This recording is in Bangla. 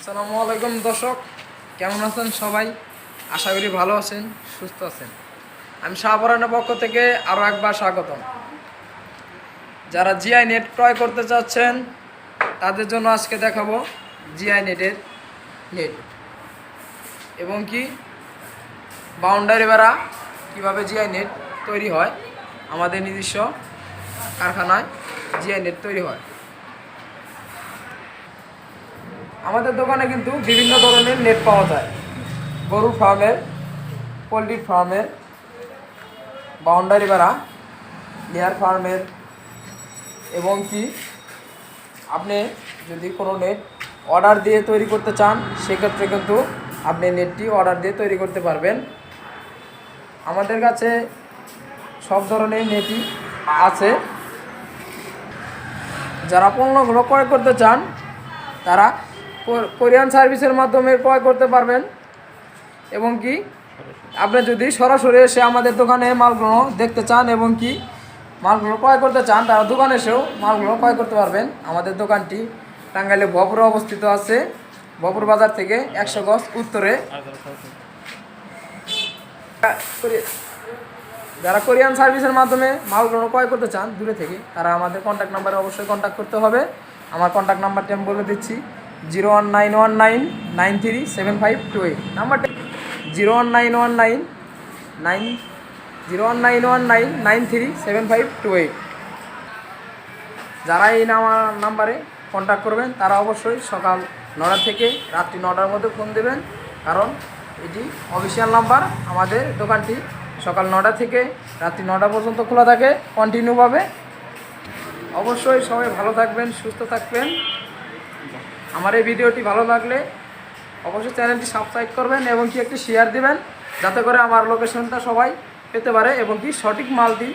আসসালামু আলাইকুম দর্শক, কেমন আছেন সবাই? আশা করি ভালো আছেন, সুস্থ আছেন। আমি শাহপরানের পক্ষ থেকে আরও একবার স্বাগতম। যারা জিআই নেট ক্রয় করতে চাচ্ছেন, তাদের জন্য আজকে দেখাবো জিআই নেটের নেট। এবং কি, বাউন্ডারি বেড়া কীভাবে জিআই নেট তৈরি হয়, আমাদের নিজস্ব কারখানায় জিআই নেট তৈরি হয়। আমাদের দোকানে কিন্তু বিভিন্ন ধরনের নেট পাওয়া যায়। গরুর ফার্মের পোলট্রি ফার্মের বাউন্ডারি বেড়া লেয়ার ফার্মের এবং কি আপনি যদি কোনো নেট অর্ডার দিয়ে তৈরি করতে চান, সেক্ষেত্রে কিন্তু আপনি নেটটি অর্ডার দিয়ে তৈরি করতে পারবেন। আমাদের কাছে সব ধরনের নেটই আছে। যারা পণ্যগুলো ক্রয় করতে চান, তারা কোরিয়ান সার্ভিসের মাধ্যমে ক্রয় করতে পারবেন। এবং কি, আপনি যদি সরাসরি এসে আমাদের দোকানে মালগুলো দেখতে চান এবং কি মালগুলো ক্রয় করতে চান তারা দোকানে এসেও মালগুলো ক্রয় করতে পারবেন। আমাদের দোকানটি টাঙ্গাইলে বপুরে অবস্থিত আছে। বপুর বাজার থেকে একশো গজ উত্তরে। যারা কোরিয়ান সার্ভিসের মাধ্যমে মালগুলো ক্রয় করতে চান, দূরে থেকে তারা আমাদের কন্ট্যাক্ট নাম্বারে অবশ্যই কন্ট্যাক্ট করতে হবে। আমার কন্ট্যাক্ট নাম্বারটি আমি বলে দিচ্ছি। Zero one nine one nine nine three seven five two eight নাম্বারটি zero one nine one nine nine zero one nine one nine nine three seven five two eight যারা এই নাম্বারে কন্ট্যাক্ট করবেন, তারা অবশ্যই সকাল নটা থেকে রাত্রি নটার মধ্যে ফোন দেবেন। কারণ এটি অফিসিয়াল নাম্বার, আমাদের দোকানটি সকাল নটা থেকে রাত্রি নটা পর্যন্ত খোলা থাকে কন্টিনিউভাবে অবশ্যই সবাই ভালো থাকবেন, সুস্থ থাকবেন। আমার এই ভিডিওটি ভালো লাগলে অবশ্যই চ্যানেলটি সাবস্ক্রাইব করবেন এবং কি একটি শেয়ার দিবেন, যাতে করে আমার লোকেশনটা সবাই পেতে পারে এবং কি সঠিক মালটি